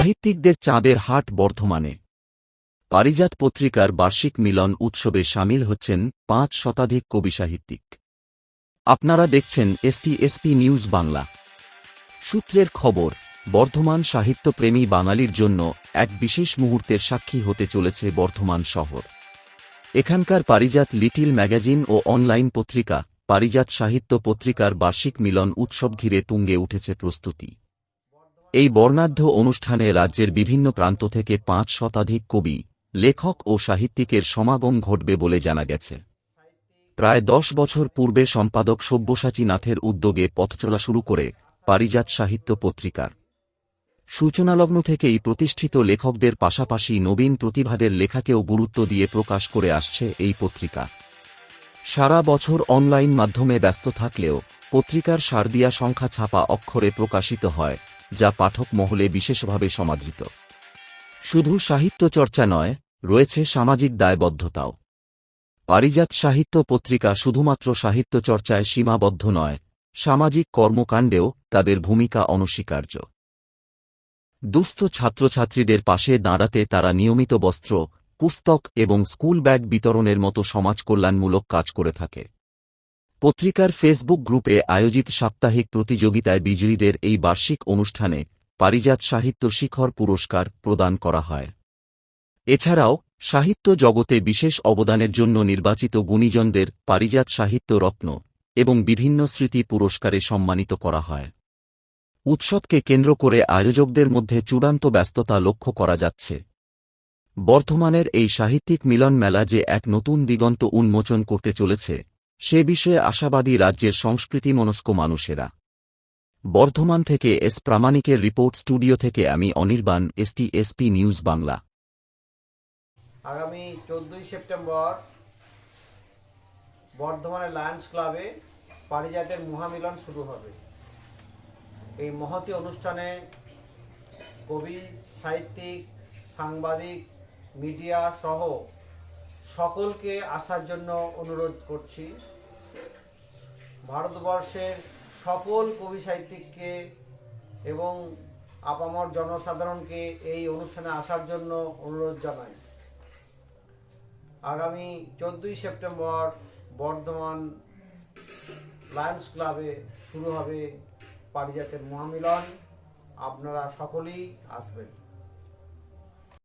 সাহিত্যিকদের চাঁদের হাট বর্ধমানে। পারিজাত পত্রিকার বার্ষিক মিলন উৎসবে সামিল হচ্ছেন পাঁচ শতাধিক কবি সাহিত্যিক। আপনারা দেখছেন এসটি এসপি নিউজ বাংলা। সূত্রের খবর, বর্ধমান সাহিত্যপ্রেমী বাঙালির জন্য এক বিশেষ মুহূর্তের সাক্ষী হতে চলেছে বর্ধমান শহর। এখানকার পারিজাত লিটিল ম্যাগাজিন ও অনলাইন পত্রিকা, পারিজাত সাহিত্য পত্রিকার বার্ষিক মিলন উৎসব ঘিরে তুঙ্গে উঠেছে প্রস্তুতি। এই বর্ণাঢ্য অনুষ্ঠানে রাজ্যের বিভিন্ন প্রান্ত থেকে পাঁচ শতাধিক কবি, লেখক ও সাহিত্যিকের সমাগম ঘটবে বলে জানা গেছে। প্রায় দশ বছর পূর্বে সম্পাদক সব্যসাচী নাথের উদ্যোগে পথচলা শুরু করে পারিজাত সাহিত্য পত্রিকার। সূচনালগ্ন থেকেই প্রতিষ্ঠিত লেখকদের পাশাপাশি নবীন প্রতিভাদের লেখাকেও গুরুত্ব দিয়ে প্রকাশ করে আসছে এই পত্রিকা। সারা বছর অনলাইন মাধ্যমে ব্যস্ত থাকলেও পত্রিকার সারদিয়া সংখ্যা ছাপা অক্ষরে প্রকাশিত হয় যা পাঠক মহলে বিশেষভাবে সমাদৃত। শুধু সাহিত্য চর্চা নয়, রয়েছে সামাজিক দায়বদ্ধতাও। পারিজাত সাহিত্য পত্রিকা শুধুমাত্র সাহিত্য চর্চায় সীমাবদ্ধ নয়, সামাজিক কর্মকাণ্ডেও তাদের ভূমিকা অনস্বীকার্য। দুস্থ ছাত্রছাত্রীদের পাশে দাঁড়াতে তারা নিয়মিত বস্ত্র, পুস্তক এবং স্কুল ব্যাগ বিতরণের মতো সমাজ কল্যাণমূলক কাজ করে থাকে। পত্রিকার ফেসবুক গ্রুপে আয়োজিত সাপ্তাহিক প্রতিযোগিতায় বিজয়ীদের এই বার্ষিক অনুষ্ঠানে পারিজাত সাহিত্য শিখর পুরস্কার প্রদান করা হয়। এছাড়াও, সাহিত্য জগতে বিশেষ অবদানের জন্য নির্বাচিত গুণীজনদের পারিজাত সাহিত্য রত্ন এবং বিভিন্ন স্মৃতি পুরস্কারে সম্মানিত করা হয়। উৎসবকে কেন্দ্র করে আয়োজকদের মধ্যে চূড়ান্ত ব্যস্ততা লক্ষ্য করা যাচ্ছে। বর্ধমানের এই সাহিত্যিক মিলন মেলা যে এক নতুন দিগন্ত উন্মোচন করতে চলেছে সে বিষয়ে আশাবাদী রাজ্যের সংস্কৃতি মনস্ক মানুষেরা। বর্ধমান থেকে এস প্রামাণিকের রিপোর্ট স্টুডিও থেকে আমি Anirban ST SP news Bangla. আগামী চোদ্দই সেপ্টেম্বর বর্ধমানের লায়ন্স ক্লাবে পারিজাতের মহামিলন শুরু হবে। এই মহতি অনুষ্ঠানে কবি, সাহিত্যিক, সাংবাদিক, মিডিয়া সহ সকলকে আসার জন্য অনুরোধ করছি। ভারতবর্ষের সকল কবি সাহিত্যিককে এবং আপামর জনসাধারণকে এই অনুষ্ঠানে আসার জন্য অনুরোধ জানাই। আগামী চোদ্দোই সেপ্টেম্বর বর্ধমান লায়ন্স ক্লাবে শুরু হবে পারিজাতের মহামিলন। আপনারা সকলেই আসবেন।